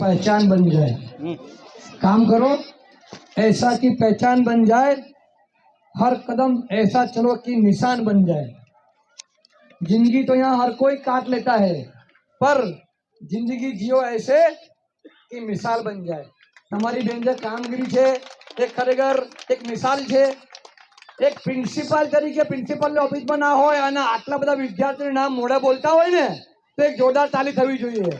पहचान बन जाए। काम करो, ऐसा कि पहचान बन जाए, हर कदम ऐसा चलो कि निशान बन जाए। ज़िंदगी तो यहाँ हर कोई काट लेता है, पर ज़िंदगी जियो ऐसे कि मिसाल बन जाए। તમારી બેન જે કામગીરી છે, એ ખરેખર એક મિસાલ છે. એક પ્રિન્સિપાલ તરીકે પ્રિન્સિપાલની ઓફિસમાં ના હોય અને આટલા બધા વિદ્યાર્થીઓના નામ મોઢે બોલતા હોય ને, તો એક જોરદાર તાલી થવી જોઈએ.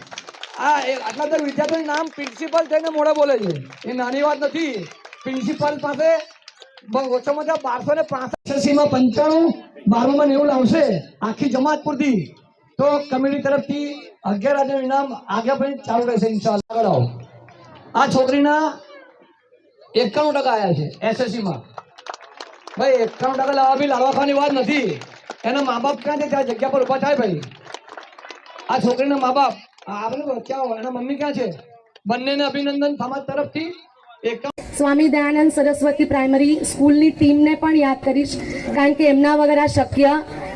આ આટલા બધા વિદ્યાર્થીઓનું નામ પ્રિન્સિપલ થઈને મોઢે બોલે છે. એ નાની વાત નથી. પ્રિન્સિપાલ પાસે ઓછામાં ઓછા બારસો ને પાસઠમાં પંચાણું, બારમું નેવું લાવશે આખી જમાત પૂરતી. તો કમિટી તરફથી અગિયાર હજાર ઇનામ આગળ પણ ચાલુ રહેશે ઇન્શાલ્લાહ આગળ આવો. આ છોકરીના એકાણું ટકા આવ્યા છે, એસએસસીમાં. ભાઈ, એકાણું ટકા લાવવા બી લાડવા ખાવાની વાત નથી. એના મા બાપ ક્યાં છે ત્યાં જગ્યા પર ઊભા થાય ભાઈ? આ છોકરીના મા બાપ આપણે ક્યાં હોય? એના મમ્મી ક્યાં છે? બંનેને અભિનંદન સમાજ તરફથી. સ્વામી દયાનંદ સરસ્વતી પ્રાઇમરી સ્કૂલની ટીમને પણ યાદ કરીશ, કારણ કે એમના વગર આ શક્ય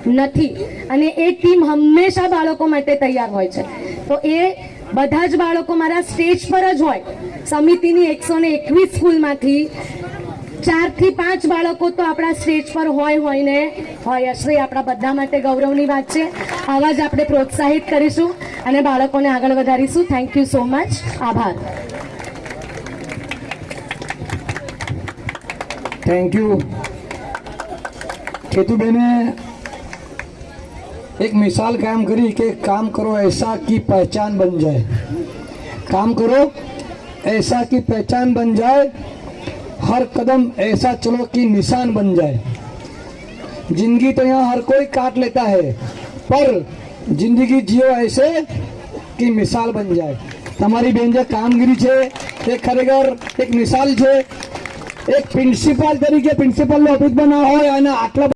નથી. અને એ ટીમ હંમેશા બાળકો માટે તૈયાર હોય છે. તો એ બધા જ બાળકો મારા સ્ટેજ પર જ હોય. સમિતિની એકસો ને એકવીસ સ્કૂલમાંથી ચારથી પાંચ બાળકો તો આપણા સ્ટેજ પર હોય હોય ને હોય હશે આપણા બધા માટે ગૌરવની વાત છે. આવા જ આપણે પ્રોત્સાહિત કરીશું અને બાળકોને આગળ વધારીશું. થેન્ક યુ સો મચ આભાર. થેન્ક યુ કેતુબેને એક મિસાલ કાયમ કરી કે काम करो ऐसा कि पहचान बन जाए काम करो ऐसा कि पहचान बन जाए हर कदम ऐसा चलो कि निशान बन जाए जिंदगी तो यहाँ हर कोई काट लेता है पर जिंदगी जियो ऐसे कि મિસાલ બન જાય તમારી બેન જે કામગીરી છે એ ખરેખર એક મિસાલ છે એક પ્રિન્સિપાલ તરીકે પ્રિન્સિપાલની ઓફિસમાં ના હોય અને આટલા